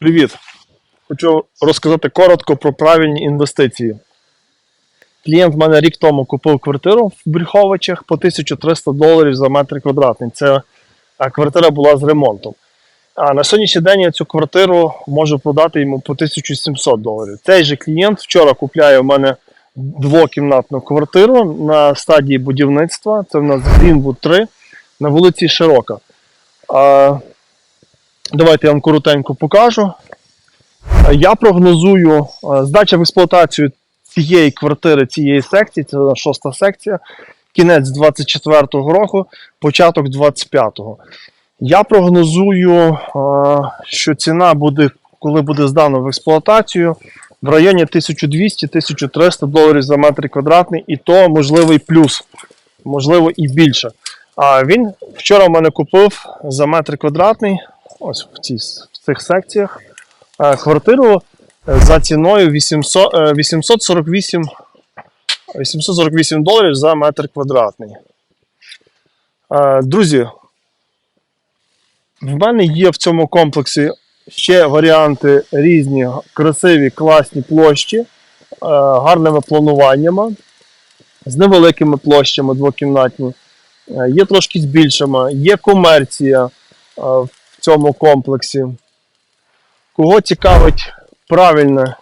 Привіт! Хочу розказати коротко про правильні інвестиції. Клієнт в мене рік тому купив квартиру в Брюховичах по 1300 доларів за метр квадратний. Це квартира була з ремонтом. А на сьогоднішній день я цю квартиру можу продати йому по 1700 доларів. Цей же клієнт вчора купляє у мене двокімнатну квартиру на стадії будівництва. Це в нас Greenwood 3 на вулиці Широка. Давайте я вам коротенько покажу. Я прогнозую е, здача в експлуатацію цієї квартири, цієї секції, це шоста секція, кінець 24-го року, початок 25-го. Я прогнозую, е, що ціна буде, коли буде здано в експлуатацію, в районі 1200-1300 доларів за метр квадратний, і то можливий плюс, можливо і більше. А він вчора в мене купив за метр квадратний, ось в, цій, в цих секціях, е, квартиру е, за ціною 800, е, 848, 848 доларів за метр квадратний. Е, Друзі, в мене є в цьому комплексі ще варіанти різні, красиві, класні площі, гарними плануваннями, з невеликими площами двокімнатні. Є трошки з більшими, є комерція е, в цьому комплексі. Кого цікавить правильне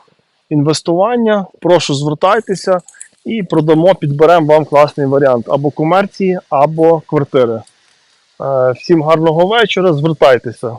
інвестування, прошу звертайтеся і продамо, підберемо вам класний варіант або комерції, або квартири. Е, Всім гарного вечора, звертайтеся.